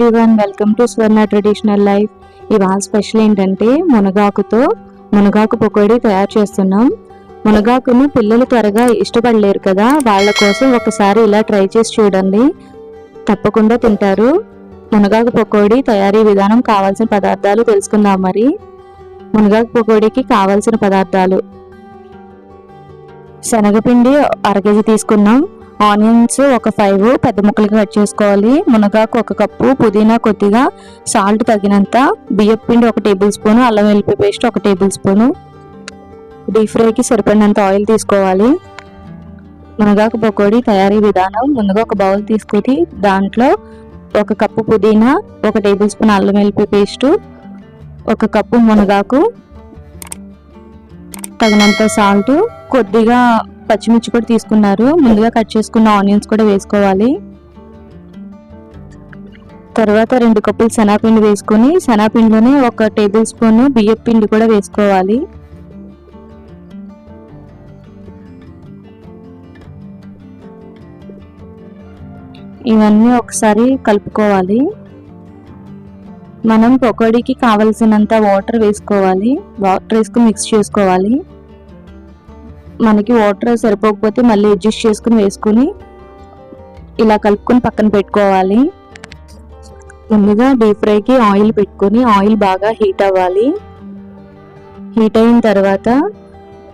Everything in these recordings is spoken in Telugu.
Everyone welcome to Swarna traditional life ఇవాళ స్పెషల్ ఏంటంటే మునగాకుతో మునగాకు పకోడీ తయారు చేస్తున్నాం. మునగాకును పిల్లలు త్వరగా ఇష్టపడలేరు కదా వాళ్ళ కోసం ఒకసారి ఇలా ట్రై చేసి చూడండి. తప్పకుండా తింటారు. మునగాకు పకోడీ తయారీ విధానం కావాల్సిన పదార్థాలు తెలుసుకుందాం మరి. మునగాకు పకోడీకి కావాల్సిన పదార్థాలు. శనగపిండి అర కేజీ తీసుకున్నాం. ఆనియన్స్ ఒక ఫైవ్ పెద్ద ముక్కలుగా కట్ చేసుకోవాలి. మునగాకు ఒక కప్పు పుదీనా కొద్దిగా సాల్ట్ తగినంత బియ్యం పిండి ఒక టేబుల్ స్పూన్ అల్లం వెల్లిపాయ పేస్ట్ ఒక టేబుల్ స్పూను డీప్ ఫ్రైకి సరిపడినంత ఆయిల్ తీసుకోవాలి. మునగాకు పకోడీ తయారీ విధానం ముందుగా ఒక బౌల్ తీసుకుని దాంట్లో ఒక కప్పు పుదీనా ఒక టేబుల్ స్పూన్ అల్లం వెల్లిపాయ పేస్టు ఒక కప్పు మునగాకు తగినంత సాల్ట్ కొద్దిగా పచ్చిమిర్చి కూడా తీసుకున్నారు. ముందుగా కట్ చేసుకున్న ఆనియన్స్ కూడా వేసుకోవాలి. తర్వాత రెండు కప్పులు శనగపిండి వేసుకొని శనగపిండిలోనే ఒక టేబుల్ స్పూన్ బియ్యం పిండి కూడా వేసుకోవాలి. ఇవన్నీ ఒకసారి కలుపుకోవాలి. మనం పకోడీకి కావలసినంత వాటర్ వేసుకోవాలి. వాటర్ వేసుకుని మిక్స్ చేసుకోవాలి. మనకి వాటర్ సరిపోకపోతే మళ్ళీ అడ్జస్ట్ చేసుకుని వేసుకుని ఇలా కలుపుకొని పక్కన పెట్టుకోవాలి. ముందుగా డీప్ ఫ్రైకి ఆయిల్ పెట్టుకొని ఆయిల్ బాగా హీట్ అవ్వాలి. హీట్ అయిన తర్వాత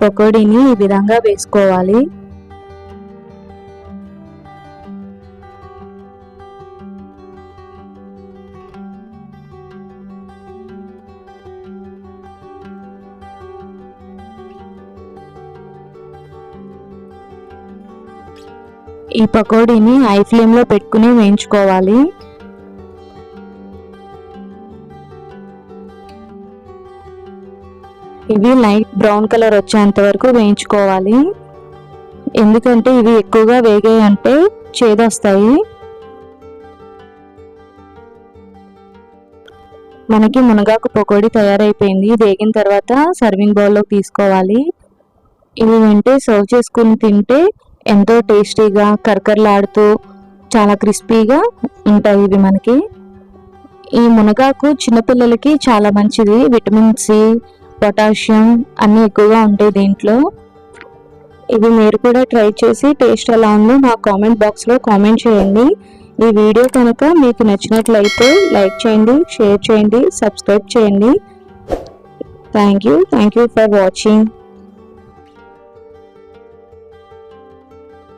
పకోడీని ఈ విధంగా వేసుకోవాలి. ఈ పకోడీని హై ఫ్లేమ్లో పెట్టుకుని వేయించుకోవాలి. ఇవి లైట్ బ్రౌన్ కలర్ వచ్చేంత వరకు వేయించుకోవాలి. ఎందుకంటే ఇవి ఎక్కువగా వేగాయి అంటే చేదొస్తాయి. మనకి మునగాకు పకోడీ తయారైపోయింది. వేగిన తర్వాత సర్వింగ్ బౌల్లోకి తీసుకోవాలి. ఇవి వింటే సర్వ్ చేసుకుని తింటే ఎంతో టేస్టీగా కరకరలాడుతూ చాలా క్రిస్పీగా ఉంటాయి ఇవి మనకి. ఈ మునగాకు చిన్నపిల్లలకి చాలా మంచిది. విటమిన్ సి పొటాషియం అన్నీ ఎక్కువగా ఉంటాయి దీంట్లో. ఇవి మీరు కూడా ట్రై చేసి టేస్ట్ ఎలా ఉందో మా కామెంట్ బాక్స్లో కామెంట్ చేయండి. ఈ వీడియో కనుక మీకు నచ్చినట్లయితే లైక్ చేయండి షేర్ చేయండి సబ్స్క్రైబ్ చేయండి. Thank you. Thank you for watching.